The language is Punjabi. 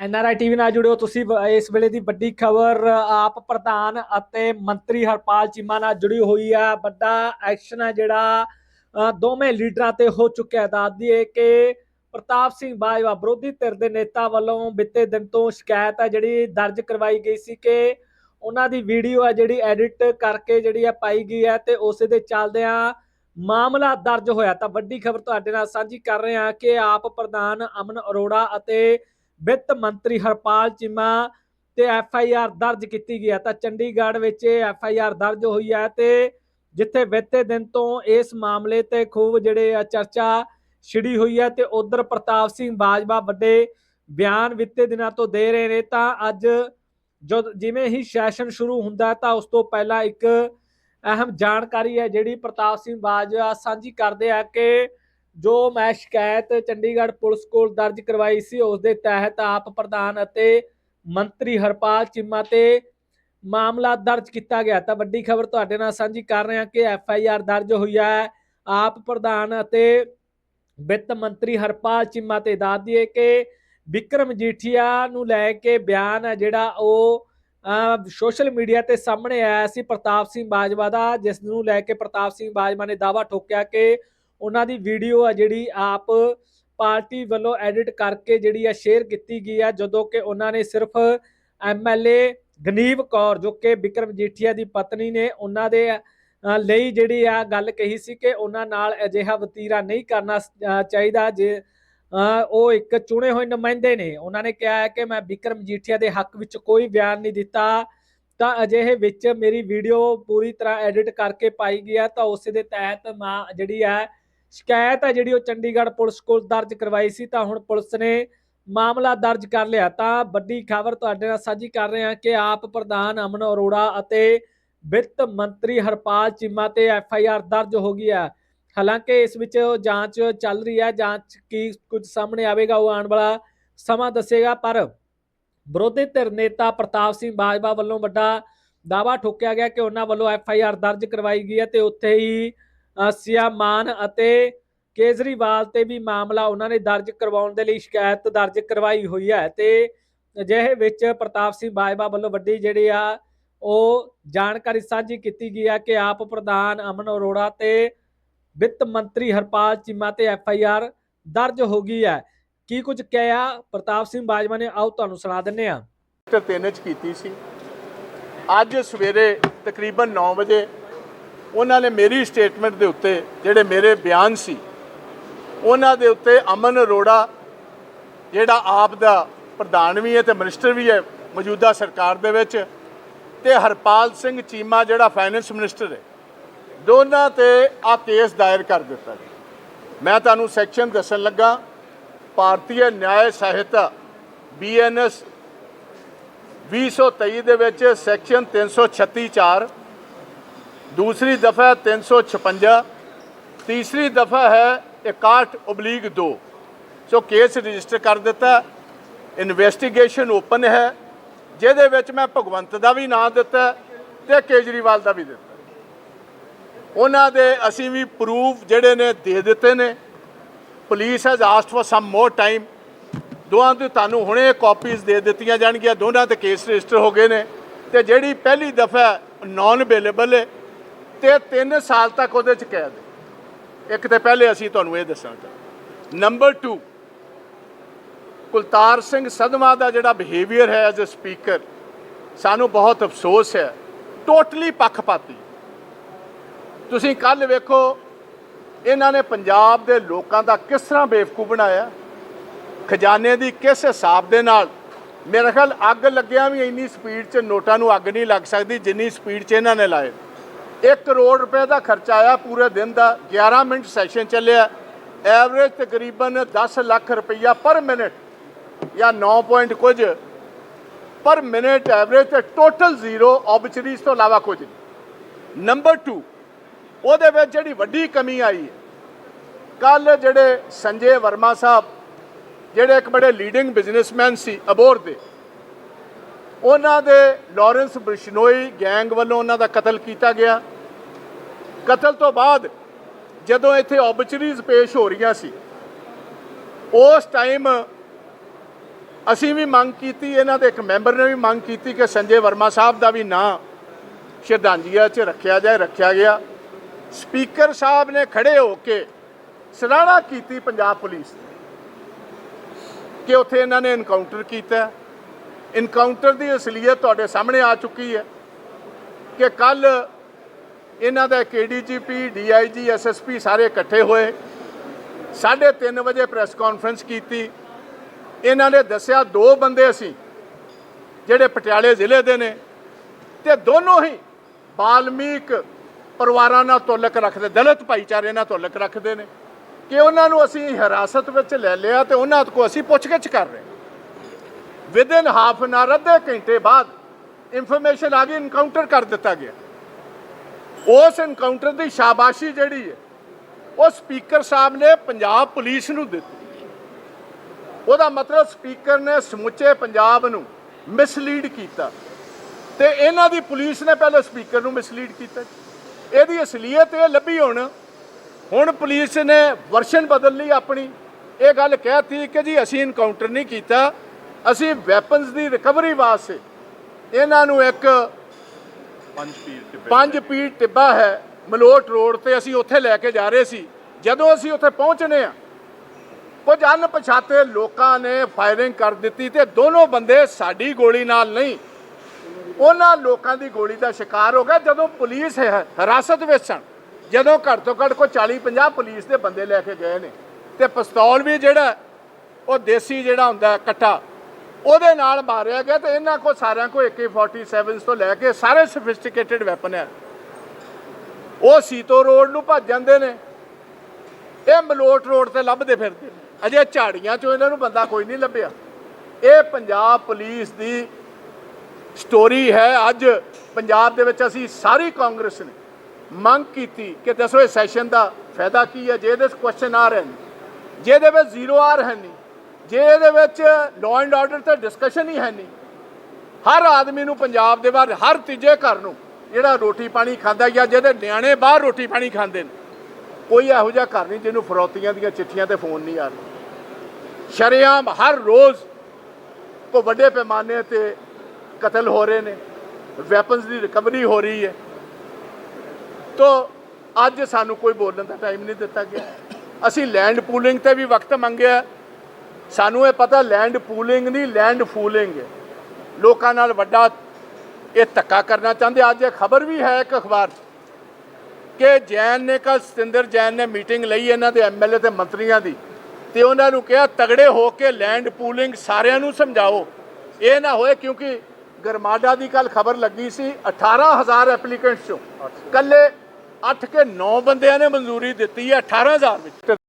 ਐਨਆਰਆਈ ਟੀਵੀ ਨਾਲ ਜੁੜਿਓ ਤੁਸੀਂ ਵ- ਇਸ ਵੇਲੇ ਦੀ ਵੱਡੀ ਖਬਰ, ਆਪ ਪ੍ਰਧਾਨ ਅਤੇ ਮੰਤਰੀ ਹਰਪਾਲ ਚੀਮਾ ਨਾਲ ਜੁੜੀ ਹੋਈ ਆ। ਵੱਡਾ ਐਕਸ਼ਨ ਹੈ ਜਿਹੜਾ ਦੋਵੇਂ ਲੀਡਰਾਂ ਤੇ ਹੋ ਚੁੱਕਿਆ ਹੈ। ਦੱਸ ਕਿ ਪ੍ਰਤਾਪ ਸਿੰਘ ਬਾਜਵਾ ਵਿਰੋਧੀ ਧਿਰ ਦੇ ਨੇਤਾ ਵੱਲੋਂ ਬਿੱਤੇ ਦਿਨ ਤੋਂ ਸ਼ਿਕਾਇਤ ਹੈ ਜਿਹੜੀ ਦਰਜ ਕਰਵਾਈ ਗਈ ਸੀ ਕਿ ਉਹਨਾਂ ਦੀ ਵੀਡੀਓ ਹੈ ਜਿਹੜੀ ਐਡਿਟ ਕਰਕੇ ਜਿਹੜੀ ਹੈ ਪਾਈ ਗਈ ਹੈ ਤੇ ਉਸੇ ਦੇ ਚੱਲਦਿਆਂ ਮਾਮਲਾ ਦਰਜ ਹੋਇਆ। ਤਾਂ ਵੱਡੀ ਖਬਰ ਤੁਹਾਡੇ ਨਾਲ ਸਾਂਝੀ ਕਰ ਰਹੇ ਹਾਂ ਕਿ ਆਪ ਪ੍ਰਧਾਨ ਅਮਨ ਅਰੋੜਾ ਅਤੇ ਵਿੱਤ ਮੰਤਰੀ ਹਰਪਾਲ ਚੀਮਾ ਤੇ ਐਫ ਆਈ ਆਰ ਦਰਜ ਕੀਤੀ ਗਈ ਹੈ। ਤਾਂ ਚੰਡੀਗੜ੍ਹ ਵਿੱਚ ਐਫ ਆਈ ਆਰ ਦਰਜ ਹੋਈ ਹੈ ਤੇ ਜਿੱਥੇ ਬੀਤੇ ਦਿਨ ਤੋਂ ਇਸ ਮਾਮਲੇ ਤੇ ਖੂਬ ਜਿਹੜੇ ਆ ਚਰਚਾ ਛਿੜੀ ਹੋਈ ਹੈ ਤੇ ਉਧਰ ਪ੍ਰਤਾਪ ਸਿੰਘ ਬਾਜਵਾ ਵੱਡੇ ਬਿਆਨ ਬੀਤੇ ਦਿਨਾਂ ਤੋਂ ਦੇ ਰਹੇ ਨੇ। ਤਾਂ ਅੱਜ ਜਦ ਜਿਵੇਂ ਹੀ ਸੈਸ਼ਨ ਸ਼ੁਰੂ ਹੁੰਦਾ ਤਾਂ ਉਸ ਤੋਂ ਪਹਿਲਾਂ ਇੱਕ ਅਹਿਮ ਜਾਣਕਾਰੀ ਹੈ ਜਿਹੜੀ ਪ੍ਰਤਾਪ ਸਿੰਘ ਬਾਜਵਾ ਸਾਂਝੀ ਕਰਦੇ ਆ ਕਿ ਜੋ ਮੈਂ ਸ਼ਿਕਾਇਤ ਚੰਡੀਗੜ੍ਹ ਪੁਲਿਸ ਕੋਲ ਦਰਜ ਕਰਵਾਈ ਸੀ, ਉਸ ਦੇ ਤਹਿਤ ਆਪ ਪ੍ਰਧਾਨ ਅਤੇ ਮੰਤਰੀ ਹਰਪਾਲ ਚੀਮਾ ਤੇ ਮਾਮਲਾ ਦਰਜ ਕੀਤਾ ਗਿਆ। ਤਾਂ ਵੱਡੀ ਖਬਰ ਤੁਹਾਡੇ ਨਾਲ ਸਾਂਝੀ ਕਰ ਰਹੇ ਹਾਂ ਕਿ ਐਫ ਆਈ ਆਰ ਦਰਜ ਹੋਈ ਹੈ। ਆਪ ਪ੍ਰਧਾਨ ਅਤੇ ਵਿੱਤ ਮੰਤਰੀ ਹਰਪਾਲ ਚੀਮਾ ਤੇ ਦੱਸ ਦਈਏ ਕਿ ਵਿਕਰਮ ਜੀਠੀਆ ਨੂੰ ਲੈ ਕੇ ਬਿਆਨ ਹੈ ਜਿਹੜਾ ਉਹ ਸੋਸ਼ਲ ਮੀਡੀਆ ਤੇ ਸਾਹਮਣੇ ਆਇਆ ਸੀ, ਪ੍ਰਤਾਪ ਸਿੰਘ ਬਾਜਵਾ ਦਾ ਜਿਸ ਨੂੰ ਲੈ ਕੇ ਪ੍ਰਤਾਪ ਸਿੰਘ ਬਾਜਵਾ ਨੇ ਦਾਅਵਾ ਠੋਕਿਆ ਕਿ ਉਹਨਾਂ ਦੀ ਵੀਡੀਓ ਆ ਜਿਹੜੀ ਆਪ ਪਾਰਟੀ ਵੱਲੋਂ ਐਡਿਟ ਕਰਕੇ ਜਿਹੜੀ ਆ ਸ਼ੇਅਰ ਕੀਤੀ ਗਈ ਆ, ਜਦੋਂ ਕਿ ਉਹਨਾਂ ਨੇ ਸਿਰਫ ਐਮਐਲਏ ਗਨੀਵ ਕੌਰ, ਜੋ ਕਿ ਵਿਕਰਮ ਜੀਠੀਆ ਦੀ ਪਤਨੀ ਨੇ ਉਹਨਾਂ ਦੇ ਲਈ ਜਿਹੜੀ ਆ ਗੱਲ ਕਹੀ ਸੀ ਕਿ ਉਹਨਾਂ ਨਾਲ ਅਜਿਹਾ ਵਤੀਰਾ ਨਹੀਂ ਕਰਨਾ ਚਾਹੀਦਾ ਜੇ ਉਹ ਇੱਕ ਚੁਣੇ ਹੋਏ ਨੁਮਾਇੰਦੇ ਨੇ। ਉਹਨਾਂ ਨੇ ਕਿਹਾ ਹੈ ਕਿ ਮੈਂ ਵਿਕਰਮ ਜੀਠੀਆ ਦੇ ਹੱਕ ਵਿੱਚ ਕੋਈ ਬਿਆਨ ਨਹੀਂ ਦਿੱਤਾ, ਤਾਂ ਅਜਿਹੇ ਵਿੱਚ ਮੇਰੀ ਵੀਡੀਓ ਪੂਰੀ ਤਰ੍ਹਾਂ ਐਡਿਟ ਕਰਕੇ ਪਾਈ ਗਈ ਆ, ਤਾਂ ਉਸੇ ਦੇ ਤਹਿਤ ਮਾਂ ਜਿਹੜੀ ਹੈ ਸ਼ਿਕਾਇਤ ਹੈ ਜਿਹੜੀ ਉਹ ਚੰਡੀਗੜ੍ਹ ਪੁਲਿਸ ਕੋਲ ਦਰਜ ਕਰਵਾਈ ਸੀ, ਤਾਂ ਹੁਣ ਪੁਲਿਸ ਨੇ ਮਾਮਲਾ ਦਰਜ ਕਰ ਲਿਆ। ਤਾਂ ਵੱਡੀ ਖਬਰ ਤੁਹਾਡੇ ਨਾਲ ਸਾਂਝੀ ਕਰ ਰਹੇ ਹਾਂ ਕਿ ਆਪ ਪ੍ਰਧਾਨ ਅਮਨ ਅਰੋੜਾ ਅਤੇ ਵਿੱਤ ਮੰਤਰੀ ਹਰਪਾਲ ਚੀਮਾ ਤੇ ਐਫ ਆਈ ਆਰ ਦਰਜ ਹੋ ਗਈ ਹੈ। ਹਾਲਾਂਕਿ ਇਸ ਵਿੱਚ ਜਾਂਚ ਚੱਲ ਰਹੀ ਹੈ, ਜਾਂਚ ਕੀ ਕੁਝ ਸਾਹਮਣੇ ਆਵੇਗਾ ਉਹ ਆਉਣ ਵਾਲਾ ਸਮਾਂ ਦੱਸੇਗਾ, ਪਰ ਵਿਰੋਧੀ ਧਿਰ ਨੇਤਾ ਪ੍ਰਤਾਪ ਸਿੰਘ ਬਾਜਵਾ ਵੱਲੋਂ ਵੱਡਾ ਦਾਅਵਾ ਠੋਕਿਆ ਗਿਆ ਕਿ ਉਹਨਾਂ ਵੱਲੋਂ ਐਫ ਆਈ ਆਰ ਦਰਜ ਕਰਵਾਈ ਗਈ ਹੈ ਤੇ ਉੱਥੇ ਹੀ ਅ, ਅਤੇ ਕੇਜਰੀਵਾਲ ਤੇ ਵੀ ਮਾਮਲਾ ਉਹਨਾਂ ਨੇ ਦਰਜ ਕਰਵਾਉਣ ਦੇ ਲਈ ਸ਼ਿਕਾਇਤ ਦਰਜ ਕਰਵਾਈ ਹੋਈ ਹੈ ਤੇ ਅਜਿਹੇ ਵਿੱਚ ਪ੍ਰਤਾਪ ਸਿੰਘ ਬਾਜਵਾ ਵੱਲੋਂ ਵੱਡੀ ਜਿਹੜੀ ਆ ਉਹ ਜਾਣਕਾਰੀ ਸਾਂਝੀ ਕੀਤੀ ਗਈ ਹੈ ਕਿ ਆਪ ਪ੍ਰਧਾਨ ਅਮਨ ਅਰੋੜਾ ਤੇ ਵਿੱਤ ਮੰਤਰੀ ਹਰਪਾਲ ਚੀਮਾ ਤੇ ਐਫ ਆਈ ਆਰ ਦਰਜ ਹੋ ਗਈ ਹੈ। ਕੀ ਕੁਝ ਕਿਹਾ? ਪ੍ਰਤਾਪ ਸਿੰਘ ਬਾਜਵਾ ਨੇ ਆਓ ਤੁਹਾਨੂੰ ਸੁਣਾ ਦਿੰਨੇ ਆ ਸੈਕਟਰ 3 ਚ ਕੀਤੀ ਸੀ। ਅੱਜ ਸਵੇਰੇ ਤਕਰੀਬਨ 9 ਵਜੇ ਉਹਨਾਂ ਨੇ ਮੇਰੀ ਸਟੇਟਮੈਂਟ ਦੇ ਉੱਤੇ ਜਿਹੜੇ ਮੇਰੇ ਬਿਆਨ ਸੀ, ਉਹਨਾਂ ਦੇ ਉੱਤੇ ਅਮਨ ਅਰੋੜਾ, ਜਿਹੜਾ ਆਪ ਦਾ ਪ੍ਰਧਾਨ ਵੀ ਹੈ ਤੇ ਮਿਨਿਸਟਰ ਵੀ ਹੈ, ਮੌਜੂਦਾ ਸਰਕਾਰ ਦੇ ਵਿੱਚ ਤੇ ਹਰਪਾਲ ਸਿੰਘ ਚੀਮਾ ਜਿਹੜਾ ਫਾਈਨੈਂਸ ਮਿਨਿਸਟਰ ਹੈ, ਦੋਨਾਂ ਤੇ ਆ ਕੇਸ ਦਾਇਰ ਕਰ ਦਿੱਤਾ ਗਿਆ ਮੈਂ ਤੁਹਾਨੂੰ ਸੈਕਸ਼ਨ ਦੱਸਣ ਲੱਗਾ, ਭਾਰਤੀ ਨਿਆਇ ਸਹਾਇਤਾ ਬੀਐਨਐਸ 2023 ਦੇ ਵਿੱਚ ਸੈਕਸ਼ਨ 336 4 ਦੂਸਰੀ ਦਫਾ 356 ਤੀਸਰੀ ਦਫਾ ਹੈ 61 ਓਬਲੀਗ 2 ਸੋ ਕੇਸ ਰਜਿਸਟਰ ਕਰ ਦਿੱਤਾ, ਇਨਵੈਸਟੀਗੇਸ਼ਨ ਓਪਨ ਹੈ, ਜਿਹਦੇ ਵਿੱਚ ਮੈਂ ਭਗਵੰਤ ਦਾ ਵੀ ਨਾਮ ਦਿੱਤਾ ਤੇ ਕੇਜਰੀਵਾਲ ਦਾ ਵੀ ਦਿੱਤਾ। ਉਹਨਾਂ ਦੇ ਅਸੀਂ ਵੀ ਪ੍ਰੂਫ ਜਿਹੜੇ ਨੇ ਦੇ ਦਿੱਤੇ ਨੇ। Police has asked for some more time ਦੋਹਾਂ ਤੇ ਤੁਹਾਨੂੰ ਹੁਣੇ ਕਾਪੀਜ਼ ਦੇ ਦਿੱਤੀਆਂ ਜਾਣਗੀਆਂ। ਦੋਨਾਂ ਤੇ ਕੇਸ ਰਜਿਸਟਰ ਹੋ ਗਏ ਨੇ। ਤੇ ਜਿਹੜੀ ਪਹਿਲੀ ਦਫਾ ਨਾਨ ਅਵੇਲੇਬਲ ਹੈ ਤੇ 3 ਸਾਲ ਤੱਕ ਉਹਦੇ ਚ ਕੈਦ ਹੈ। ਇੱਕ ਤੇ ਪਹਿਲੇ ਅਸੀਂ ਤੁਹਾਨੂੰ ਇਹ ਦੱਸਣਾ ਚਾਹੁੰਦੇ। ਨੰਬਰ 2 ਕੁਲਤਾਰ ਸਿੰਘ ਸਦਮਾ ਦਾ ਜਿਹੜਾ ਬਿਹੇਵੀਅਰ ਹੈ ਐਜ਼ ਅ ਸਪੀਕਰ ਸਾਨੂੰ ਬਹੁਤ ਅਫਸੋਸ ਹੈ। ਟੋਟਲੀ ਪੱਖਪਾਤੀ। ਤੁਸੀਂ ਕੱਲ ਵੇਖੋ, ਇਹਨਾਂ ਨੇ ਪੰਜਾਬ ਦੇ ਲੋਕਾਂ ਦਾ ਕਿਸ ਤਰ੍ਹਾਂ ਬੇਵਕੂਫ ਬਣਾਇਆ। ਖਜ਼ਾਨੇ ਦੀ ਕਿਸ ਹਿਸਾਬ ਦੇ ਨਾਲ। ਮੇਰੇ ਖਿਆਲ ਅੱਗ ਲੱਗਿਆ ਵੀ ਇੰਨੀ ਸਪੀਡ 'ਚ ਨੋਟਾਂ ਨੂੰ ਅੱਗ ਨਹੀਂ ਲੱਗ ਸਕਦੀ, ਜਿੰਨੀ ਸਪੀਡ 'ਚ ਇਹਨਾਂ ਨੇ ਲਾਏ। 1 ਕਰੋੜ ਰੁਪਏ ਦਾ ਖਰਚਾ ਆਇਆ ਪੂਰੇ ਦਿਨ ਦਾ। 11 ਮਿੰਟ ਸੈਸ਼ਨ ਚੱਲਿਆ। ਐਵਰੇਜ ਤਕਰੀਬਨ 10 ਲੱਖ ਰੁਪਈਆ ਪਰ ਮਿੰਟ, ਜਾਂ 9 ਪੁਆਇੰਟ ਕੁਝ ਪਰ ਮਿੰਟ ਐਵਰੇਜ ਤੇ ਟੋਟਲ ਜ਼ੀਰੋ ਆਬਚਰੀਜ਼ ਤੋਂ ਇਲਾਵਾ ਕੁਝ ਨਹੀਂ। ਨੰਬਰ 2 ਉਹਦੇ ਵਿੱਚ ਜਿਹੜੀ ਵੱਡੀ ਕਮੀ ਆਈ ਹੈ ਕੱਲ ਜਿਹੜੇ ਸੰਜੇ ਵਰਮਾ ਸਾਹਿਬ, ਜਿਹੜੇ ਇੱਕ ਬੜੇ ਲੀਡਿੰਗ ਬਿਜ਼ਨਸਮੈਨ ਸੀ, ਅਬੋਰ ਦੇ, ਉਹਨਾਂ ਦੇ ਲਾਰੈਂਸ ਬਿਸ਼ਨੋਈ ਗੈਂਗ ਵੱਲੋਂ ਉਹਨਾਂ ਦਾ ਕਤਲ ਕੀਤਾ ਗਿਆ। ਕਤਲ ਤੋਂ ਬਾਅਦ ਜਦੋਂ ਇੱਥੇ ਓਬਚਰੀਜ਼ ਪੇਸ਼ ਹੋ ਰਹੀਆਂ ਸੀ, ਉਸ ਟਾਈਮ ਅਸੀਂ ਵੀ ਮੰਗ ਕੀਤੀ, ਇਹਨਾਂ ਦੇ ਇੱਕ ਮੈਂਬਰ ਨੇ ਵੀ ਮੰਗ ਕੀਤੀ ਕਿ ਸੰਜੇ ਵਰਮਾ ਸਾਹਿਬ ਦਾ ਵੀ ਨਾਂ ਸ਼ਰਧਾਂਜਲੀਆਂ 'ਚ ਰੱਖਿਆ ਜਾਏ, ਰੱਖਿਆ ਗਿਆ। ਸਪੀਕਰ ਸਾਹਿਬ ਨੇ ਖੜੇ ਹੋ ਕੇ ਸਰਾਹਨਾ ਕੀਤੀ ਪੰਜਾਬ ਪੁਲਿਸ ਦੀ ਕਿ ਉੱਥੇ ਇਹਨਾਂ ਨੇ ਇਨਕਾਊਂਟਰ ਕੀਤਾ। ਇਨਕਾਊਂਟਰ ਦੀ ਅਸਲੀਅਤ ਤੁਹਾਡੇ ਸਾਹਮਣੇ ਆ ਚੁੱਕੀ ਹੈ ਕਿ ਕੱਲ ਇਹਨਾਂ ਦਾ ਕੇਡੀਜੀਪੀ ਡੀਆਈਜੀ ਐਸਐਸਪੀ ਸਾਰੇ ਇਕੱਠੇ ਹੋਏ। 3:30 ਵਜੇ ਪ੍ਰੈਸ ਕਾਨਫਰੰਸ ਕੀਤੀ। ਇਹਨਾਂ ਨੇ ਦੱਸਿਆ ਦੋ ਬੰਦੇ ਅਸੀਂ, ਜਿਹੜੇ ਪਟਿਆਲੇ ਜ਼ਿਲ੍ਹੇ ਦੇ ਨੇ, ਤੇ ਦੋਨੋਂ ਹੀ ਬਾਲਮੀਕ ਪਰਿਵਾਰਾਂ ਨਾਲ ਤਾਲੁਕ ਰੱਖਦੇ, ਦਲਿਤ ਭਾਈਚਾਰੇ ਨਾਲ ਤਾਲੁਕ ਰੱਖਦੇ ਨੇ। ਕਿ ਉਹਨਾਂ ਨੂੰ ਅਸੀਂ ਹਿਰਾਸਤ ਵਿੱਚ ਲੈ ਲਿਆ ਤੇ ਉਹਨਾਂ ਕੋਲ ਅਸੀਂ ਪੁੱਛਗਿੱਛ ਕਰ ਰਹੇ ਵਿਦਨ ਹਾਫ ਐਨ ਆਰ ਅੱਧੇ ਘੰਟੇ ਬਾਅਦ ਇਨਫੋਰਮੇਸ਼ਨ ਆ ਗਈ ਇਨਕਾਊਂਟਰ ਕਰ ਦਿੱਤਾ ਗਿਆ। ਉਸ ਇਨਕਾਊਂਟਰ ਦੀ ਸ਼ਾਬਾਸ਼ੀ ਜਿਹੜੀ ਹੈ, ਉਹ ਸਪੀਕਰ ਸਾਹਿਬ ਨੇ ਪੰਜਾਬ ਪੁਲਿਸ ਨੂੰ ਦਿੱਤੀ। ਉਹਦਾ ਮਤਲਬ ਸਪੀਕਰ ਨੇ ਸਮੁੱਚੇ ਪੰਜਾਬ ਨੂੰ ਮਿਸਲੀਡ ਕੀਤਾ। ਤੇ ਇਹਨਾਂ ਦੀ ਪੁਲਿਸ ਨੇ ਪਹਿਲੇ ਸਪੀਕਰ ਨੂੰ ਮਿਸਲੀਡ ਕੀਤਾ। ਇਹਦੀ ਅਸਲੀਅਤ ਇਹ ਲੱਭੀ ਹੁਣ। ਹੁਣ ਪੁਲਿਸ ਨੇ ਵਰਸ਼ਨ ਬਦਲ ਲਈ ਆਪਣੀ। ਇਹ ਗੱਲ ਕਹਿਤੀ ਕਿ ਜੀ ਅਸੀਂ ਇਨਕਾਊਂਟਰ ਨਹੀਂ ਕੀਤਾ। ਅਸੀਂ ਵੈਪਨਸ ਦੀ ਰਿਕਵਰੀ ਵਾਸਤੇ ਇਹਨਾਂ ਨੂੰ ਇੱਕ ਪੰਜ ਪੀਰ ਟਿੱਬਾ ਹੈ ਮਲੋਟ ਰੋਡ ਤੇ ਅਸੀਂ ਉੱਥੇ ਲੈ ਕੇ ਜਾ ਰਹੇ ਸੀ। ਜਦੋਂ ਅਸੀਂ ਉੱਥੇ ਪਹੁੰਚਨੇ ਆ ਕੁਝ ਅਣਪਛਾਤੇ ਲੋਕਾਂ ਨੇ ਫਾਇਰਿੰਗ ਕਰ ਦਿੱਤੀ ਤੇ ਦੋਨੋਂ ਬੰਦੇ ਸਾਡੀ ਗੋਲੀ ਨਾਲ ਨਹੀਂ ਉਹਨਾਂ ਲੋਕਾਂ ਦੀ ਗੋਲੀ ਦਾ ਸ਼ਿਕਾਰ ਹੋ ਗਿਆ ਜਦੋਂ ਪੁਲਿਸ ਹੈ ਹਿਰਾਸਤ ਵਿੱਚ ਸਨ ਜਦੋਂ ਘੱਟ ਤੋਂ ਘੱਟ ਕੋਈ 40 50 ਪੁਲਿਸ ਦੇ ਬੰਦੇ ਲੈ ਕੇ ਗਏ ਨੇ। ਤੇ ਪਿਸਤੌਲ ਵੀ ਜਿਹੜਾ ਉਹ ਦੇਸੀ ਜਿਹੜਾ ਹੁੰਦਾ ਹੈ, ਕੱਟਾ ਉਹਦੇ ਨਾਲ ਮਾਰਿਆ ਗਿਆ ਤੇ ਇਹਨਾਂ ਕੋ ਸਾਰਿਆਂ ਕੋ AK47 ਤੋਂ ਲੈ ਕੇ ਸਾਰੇ ਸਫਿਸਟੀਕੇਟਿਡ ਵੈਪਨ ਹੈ ਉਹ ਸੀਤੋ ਰੋਡ ਨੂੰ ਭੱਜ ਜਾਂਦੇ ਨੇ। ਇਹ ਮਲੋਟ ਰੋਡ ਤੇ ਲੱਭਦੇ ਫਿਰਦੇ ਨੇ। ਅਜੇ ਝਾੜੀਆਂ ਚੋਂ ਇਹਨਾਂ ਨੂੰ ਬੰਦਾ ਕੋਈ ਨਹੀਂ ਲੱਭਿਆ। ਇਹ ਪੰਜਾਬ ਪੁਲਿਸ ਦੀ ਸਟੋਰੀ ਹੈ। ਅੱਜ ਪੰਜਾਬ ਦੇ ਵਿੱਚ ਅਸੀਂ ਸਾਰੀ ਕਾਂਗਰਸ ਨੇ ਮੰਗ ਕੀਤੀ ਕਿ ਦੱਸੋ ਇਹ ਸੈਸ਼ਨ ਦਾ ਫਾਇਦਾ ਕੀ ਹੈ? ਜੇ ਇਹਦੇ ਕੁਐਸਚਨ ਆ ਰਹੇ ਨੇ। ਜਿਹਦੇ ਵਿੱਚ ਜ਼ੀਰੋ ਆਰ ਹੈ ਨਹੀਂ ਜੇ ਇਹਦੇ ਵਿੱਚ ਲਾਅ ਐਂਡ ਆਰਡਰ ਤੇ ਡਿਸਕਸ਼ਨ ਹੀ ਹੈ ਨਹੀਂ, ਹਰ ਆਦਮੀ ਨੂੰ ਪੰਜਾਬ ਦੇ ਬਾਹਰ, ਹਰ ਤੀਜੇ ਘਰ ਨੂੰ ਜਿਹੜਾ ਰੋਟੀ ਪਾਣੀ ਖਾਂਦਾ ਜਾਂ ਜਿਹਦੇ ਨਿਆਣੇ ਬਾਹਰ ਰੋਟੀ ਪਾਣੀ ਖਾਂਦੇ ਨੇ, ਕੋਈ ਇਹੋ ਜਿਹਾ ਘਰ ਨਹੀਂ ਜਿਹਨੂੰ ਫਰੋਤੀਆਂ ਦੀਆਂ ਚਿੱਠੀਆਂ ਤੇ ਫੋਨ ਨਹੀਂ ਆ ਰਹੇ। ਸ਼ਰੇਆਮ ਹਰ ਰੋਜ਼ ਕੋ ਵੱਡੇ ਪੈਮਾਨੇ ਤੇ ਕਤਲ ਹੋ ਰਹੇ ਨੇ ਵੈਪਨਸ ਦੀ ਰਿਕਵਰੀ ਹੋ ਰਹੀ ਹੈ। ਤੋ ਅੱਜ ਸਾਨੂੰ ਕੋਈ ਬੋਲਣ ਦਾ ਟਾਈਮ ਨਹੀਂ ਦਿੱਤਾ ਗਿਆ। ਅਸੀਂ ਲੈਂਡ ਪੂਲਿੰਗ ਤੇ ਵੀ ਵਕਤ ਮੰਗਿਆ। ਸਾਨੂੰ ਇਹ ਪਤਾ ਲੈਂਡ ਪੂਲਿੰਗ ਨਹੀਂ ਲੈਂਡ ਫੂਲਿੰਗ ਹੈ। ਲੋਕਾਂ ਨਾਲ ਵੱਡਾ ਇਹ ਧੱਕਾ ਕਰਨਾ ਚਾਹੁੰਦੇ। ਅੱਜ ਇਹ ਖਬਰ ਵੀ ਹੈ ਇੱਕ ਅਖਬਾਰ ਕਿ ਜੈਨ ਨੇ ਕੱਲ ਸਤਿੰਦਰ ਜੈਨ ਨੇ ਮੀਟਿੰਗ ਲਈ ਇਹਨਾਂ ਦੇ ਐਮਐਲਏ ਤੇ ਮੰਤਰੀਆਂ ਦੀ ਤੇ ਉਹਨਾਂ ਨੂੰ ਕਿਹਾ, ਤਗੜੇ ਹੋ ਕੇ ਲੈਂਡ ਪੂਲਿੰਗ ਸਾਰਿਆਂ ਨੂੰ ਸਮਝਾਓ। ਇਹ ਨਾ ਹੋਏ ਕਿਉਂਕਿ ਗਰਮਾਡਾ ਦੀ ਕੱਲ ਖਬਰ ਲੱਗੀ ਸੀ 18000 ਐਪਲੀਕੈਂਟਸ ਚੋਂ ਕੱਲੇ 8 ਕੇ 9 ਬੰਦਿਆਂ ਨੇ ਮਨਜ਼ੂਰੀ ਦਿੱਤੀ ਹੈ 18000 ਵਿੱਚ।